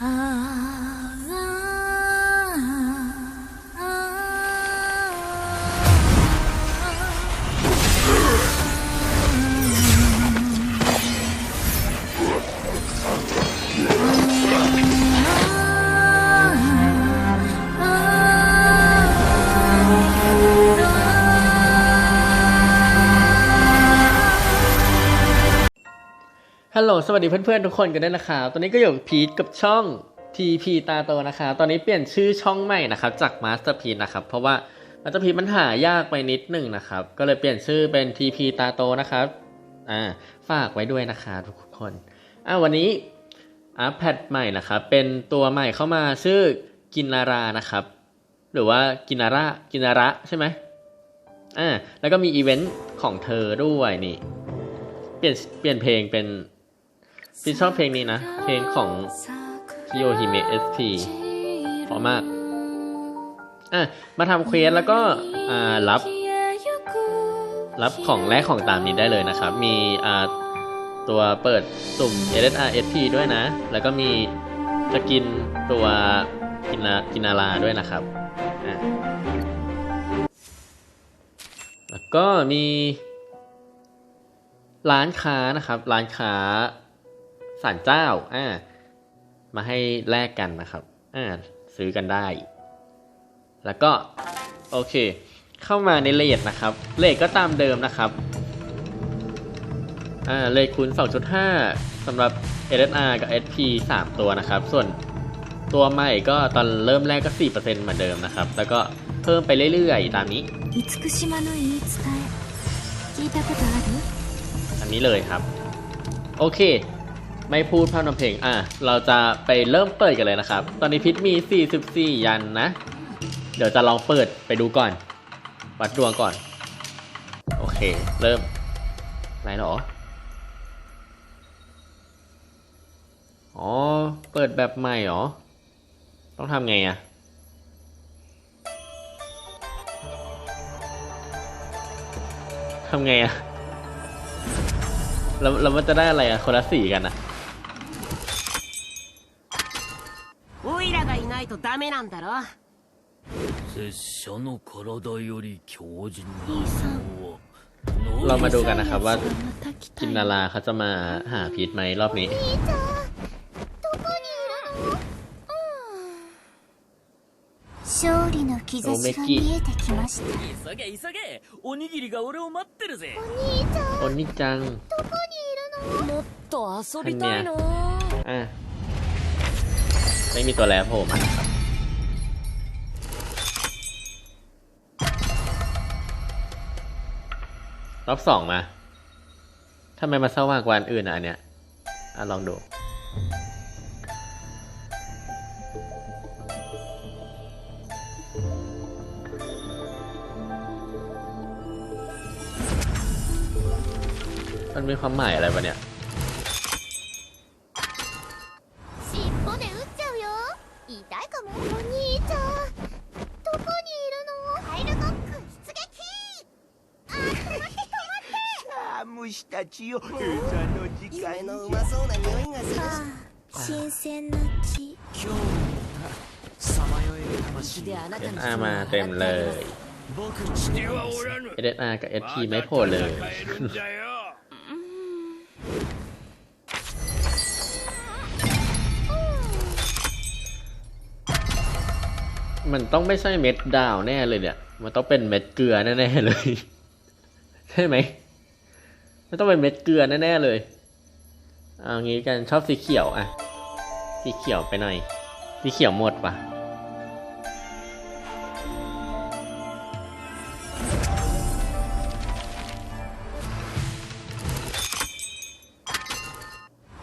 啊 ฮัลโหล สวัสดีเพื่อนๆ ทุกคนกันด้วยนะครับ ตอนนี้ก็อยู่พีทกับช่อง TP ตาโตนะคะ ตอนนี้เปลี่ยนชื่อช่องใหม่นะครับ จาก Master p e นะครับ เพราะว่า Master p e มันหายากไปนิดหนึ่งนะครับ ก็เลยเปลี่ยนชื่อเป็น TP ตาโตนะครับ อ่า ฝากไว้ด้วยนะคะทุกคน อ่าวันนี้อัปแพดใหม่นะครับ เป็นตัวใหม่เข้ามาชื่อกินนารานะครับ หรือว่ากินาระกินาระใช่ไหมอ่า แล้วก็มีอีเวนต์ของเธอด้วยนี่ เปลี่ยนเปลี่ยนเพลงเป็น พี่ชอบเพลงนี้นะ เพลงของคิโยฮิเมะเอสพีเพราะมาก อะ มาทำเควสแล้วก็ อ่า รับ รับของแรกของตามนี้ได้เลยนะครับ มี อ่า ตัวเปิดสุ่ม SSR SP ด้วยนะ แล้วก็มีจะกินตัวกินากินาราด้วยนะครับ อะ แล้วก็มีร้านค้านะครับ ร้านค้า สารเจ้าอ่ามาให้แลกกันนะครับอ่าซื้อกันได้ แล้วก็โอเค เข้ามาในเลทนะครับเลทก็ตามเดิมนะครับอ่าเลทคูณ2.5สำหรับ LSR กับ SP 3 ตัวนะครับ ส่วนตัวใหม่ก็ตอนเริ่มแรกก็ 4%เหมือนเดิมนะครับ แล้วก็เพิ่มไปเรื่อยๆ ตามนี้อันนี้เลยครับ โอเค ไม่พูดพร่ำทำเพลง อะ เราจะไปเริ่มเปิดกันเลยนะครับ ตอนนี้พิษมี 44 ยันนะ เดี๋ยวจะลองเปิดไปดูก่อน วัดดวงก่อน โอเค เริ่มไหนหรอ อ๋อ เปิดแบบใหม่หรอ ต้องทำไงอะทำไงอะแล้วแล้วมันจะได้อะไรอะคนละสีกันอะ ないとダメなんだろ拙者の体より強靭な兄さんものは เรามาดูกันนะครับว่า また来た กิน よ นาราเขาจะมาหาพีทไหมรอบนี้ 勝利の兆しが見えてきました急げ急げおにぎりが俺を待ってるぜ โอนิจัง もっと遊びたいな อ่ะ ไม่มีตัวแล้วโผล่มาครับรอบสองมาทำไมมาสว่างกว่าอันอื่นอะอันเนี้ยอะลองดู มันมีความหมายอะไรวะเนี่ย 虫たちよ餌の時間夢のうまそうな匂いがする止まってああ新鮮な血さまよえる魂であなたに SR มาเต็มเลย 僕にはおらぬ SSR กับ SP ไม่โผล่เลย 帰るんじゃよ มันต้องไม่ใช่เม็ดดาวแน่เลยเนี่ย มันต้องเป็นเม็ดเกลือแน่ๆเลย ใช่ไหม มันต้องเป็นเม็ดเกลือแน่ๆเลย เอางี้กันชอบสีเขียวอ่ะ สีเขียวไปหน่อย สีเขียวหมดปะ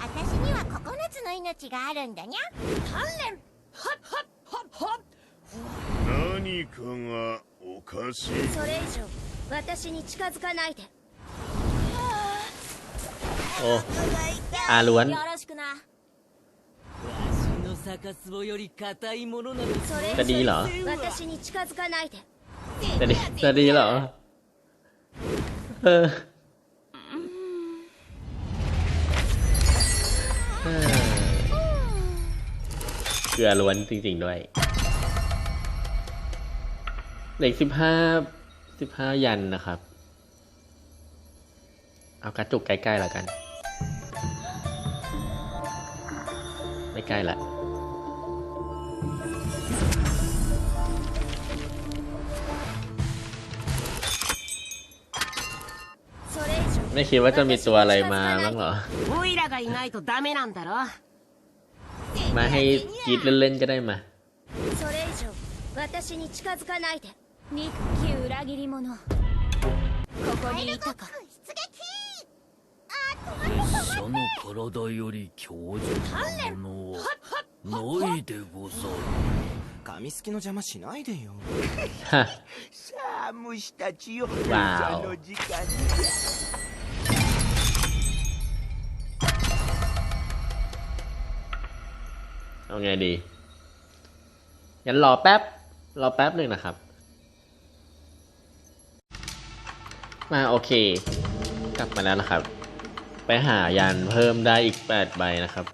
私には9つの命があるんだにゃ何かがおかしいそれ以上私に近づかないで โออาล้วนจะดีเหรอจะดีจะดีเหรอเออเกลือล้วนจริงๆด้วยเด็กสิบห้าสิบห้ายันนะครับ เอากระจุกใกล้ๆแล้วกัน ใกล้ละ それ以上 ไม่คิดว่าจะมีตัวอะไรมาบ้างเหรอ オイラがいないとダメなんだろ มาให้กรีดเล่นๆก็ได้มา それ以上私に近づかないで憎き裏切り者ここにいたか出撃 拙者の体より強靭なものはないでござる紙すきの邪魔しないでよはさあ虫たちよわお餌の時間じゃ เอาไงดีงั้นรอแป๊บ รอแป๊บหนึ่งนะครับ มาโอเค กลับมาแล้วนะครับ ไปหายันเพิ่มได้อีกแปดใบนะครับ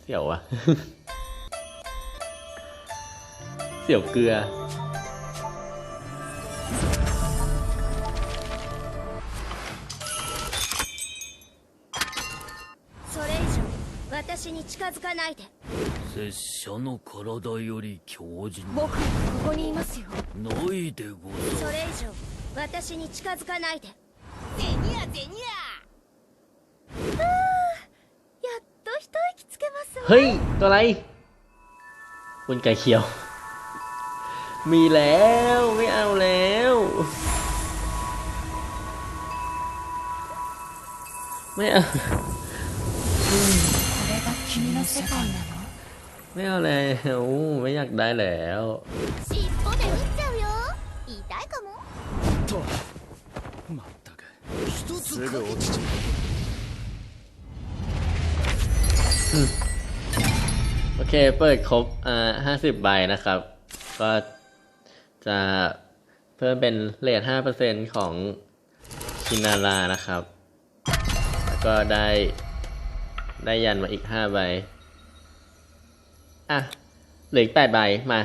เสี่ยวอะ เสี่ยวเกลือ それ以上私に近づかないで 拙者の体より強靭僕ここにいますよないでござるそれ以上私に近づかないでゼニアゼニやっと一息つけますわ เฮ้ย ตัวอะไร คุณไก่เขียว มีแล้ว ไม่เอาแล้ว ไม่เอา ไม่เอาเล้ไม่อยากได้แล้วโอเค เปิดครบอ่าห้าสิบใบนะครับ ก็จะเพิ่มเป็นเลทห้าเปอร์เซ็นของชินารานะครับ แล้วก็ได้ได้ยันมาอีกห้าใบ อะ เหลืออีกแปดใบมา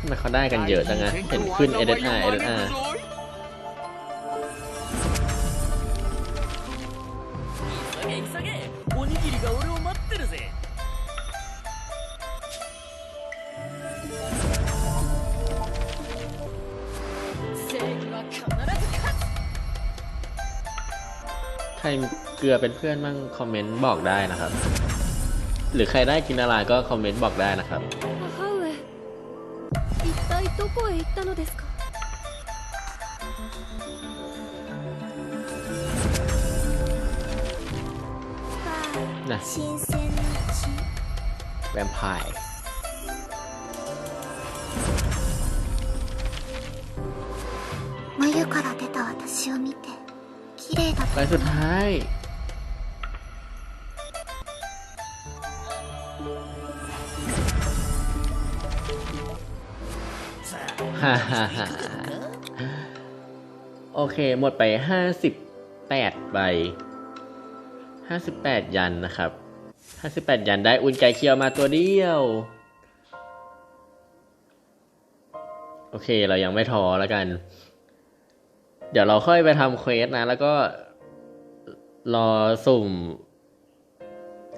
ทำไมเขาได้กันเยอะจังนะเห็นขึ้นเอเดนอาเอเดนอา は必ず勝つ ใครเกลือเป็นเพื่อนบ้างคอมเมนต์บอกได้นะครับ หรือใครได้กินอะไรก็คอมเมนต์บอกได้นะครับ 母上一体どこへ行ったのですか นะ 新鮮な血 แวมไพร์ 眉から出た私を見て綺麗だ ใบสุดท้าย ฮ่าฮ่าฮ่าโอเค หมดไปห้าสิบแปดใบห้าสิบแปดยันนะครับห้าสิบแปดยันได้อุ่นไก่เคียวมาตัวเดียว โอเค เรายังไม่ท้อแล้วกัน เดี๋ยวเราค่อยไปทำเควสนะ แล้วก็รอสุ่ม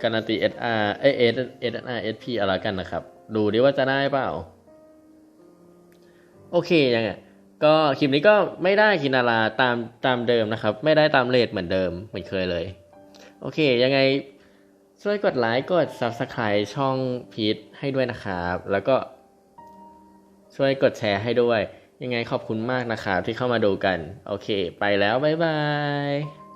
การันตี SR เอย S SR SP อะไรกันนะครับ ดูดิว่าจะได้เปล่า โอเคยังไงก็คลิปนี้ก็ไม่ได้กินาราตามตามเดิมนะครับ ไม่ได้ตามเลทเหมือนเดิมเหมือนเคยเลย โอเค ยังไงช่วยกดไลค์กด Subscribe ช่องพีทให้ด้วยนะครับ แล้วก็ช่วยกดแชร์ให้ด้วย ยังไงขอบคุณมากนะครับที่เข้ามาดูกัน โอเค ไปแล้ว บ๊ายบาย